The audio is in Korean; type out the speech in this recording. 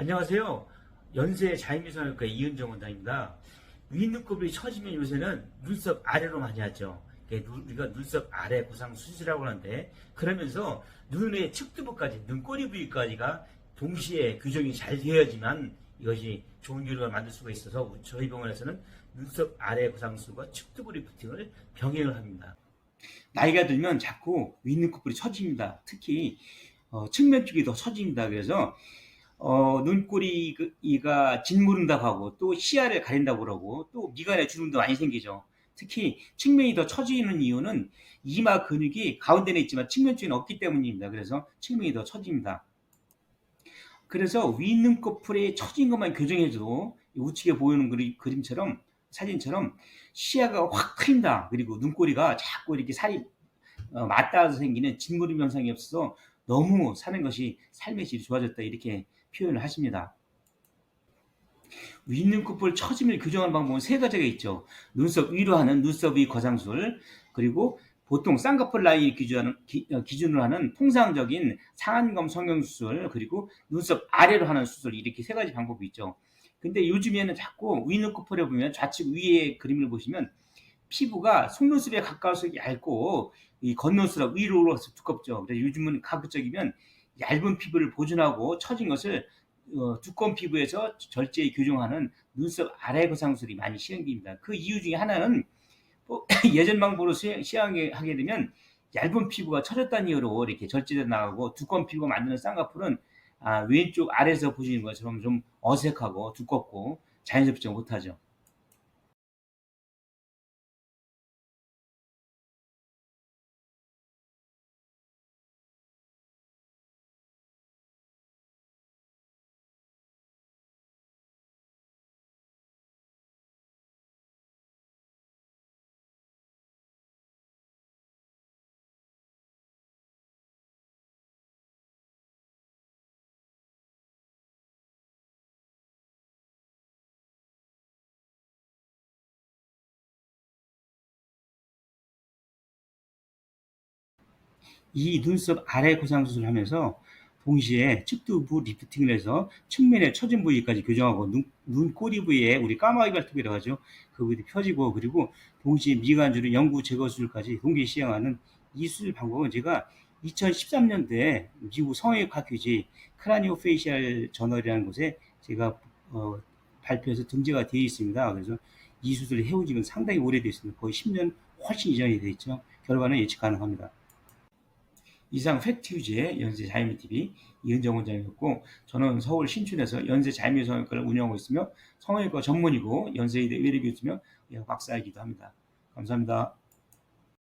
안녕하세요. 연세 자연미성형과 이은정 원장입니다. 위 눈곱이 처지면 요새는 눈썹 아래로 많이 하죠. 우리가 눈썹 아래 고상 수술이라고 하는데 그러면서 눈의 측두부까지 눈꼬리 부위까지가 동시에 교정이 잘 되어야지만 이것이 좋은 결과를 만들 수가 있어서 저희 병원에서는 눈썹 아래 고상술과 측두부 리프팅을 병행을 합니다. 나이가 들면 자꾸 윗눈꺼풀이 처집니다. 특히 어, 측면 쪽이 더 처집니다. 그래서 어, 눈꼬리가 짓무른다고 하고 또 시야를 가린다고 그러고 또 미간에 주름도 많이 생기죠. 특히 측면이 더 처지는 이유는 이마 근육이 가운데는 있지만 측면 쪽에는 없기 때문입니다. 그래서 측면이 더 처집니다. 그래서 윗눈꺼풀이 처진 것만 교정해줘도 우측에 보이는 그림처럼 사진처럼 시야가 확 트인다. 그리고 눈꼬리가 자꾸 이렇게 살이 어, 맞닿아서 생기는 짓무름 현상이 없어서 너무 사는 것이 삶의 질이 좋아졌다. 이렇게 표현을 하십니다. 윗눈꺼풀 처짐을 교정하는 방법은 세 가지가 있죠. 눈썹 위로 하는 눈썹 위 거상술, 그리고 보통 쌍꺼풀 라인 어, 기준으로 하는 통상적인 상안검 성형수술, 그리고 눈썹 아래로 하는 수술, 이렇게 세 가지 방법이 있죠. 근데 요즘에는 자꾸 윗눈꺼풀에 보면 좌측 위에 그림을 보시면 피부가 속눈썹에 가까워서 얇고 이 겉눈썹 위로 올라서 두껍죠. 그래서 요즘은 가급적이면 얇은 피부를 보존하고 처진 것을 어, 두꺼운 피부에서 절제에 교정하는 눈썹 아래 거상술이 많이 시행됩니다. 그 이유 중에 하나는 뭐 예전 방법으로 시- 시행하게 하게 되면 얇은 피부가 처졌다는 이유로 이렇게 절제돼 나가고 두꺼운 피부가 만드는 쌍꺼풀은 아, 왼쪽 아래에서 보시는 것처럼 좀 어색하고 두껍고 자연스럽지 못하죠. 이 눈썹 아래 고상 수술을 하면서 동시에 측두부 리프팅을 해서 측면의 처진 부위까지 교정하고 눈, 눈꼬리 부위에 우리 까마귀 발톱이라고 하죠. 그 부위 펴지고 그리고 동시에 미간주름 영구 제거 수술까지 동시에 시행하는 이 수술 방법은 제가 2013년도에 미국 성형외과교지 크라니오 페이셜 저널이라는 곳에 제가 어, 발표해서 등재가 되어 있습니다. 그래서 이 수술을 해온 지는 상당히 오래됐습니다. 거의 10년 훨씬 이전이 되어 있죠. 결과는 예측 가능합니다. 이상 팩트 유지의 연세 자이미TV 이은정 원장이었고 저는 서울 신촌에서 연세 자이미 성형외과를 운영하고 있으며 성형외과 전문이고 연세의대 의뢰 교수며 의학 박사이기도 합니다. 감사합니다.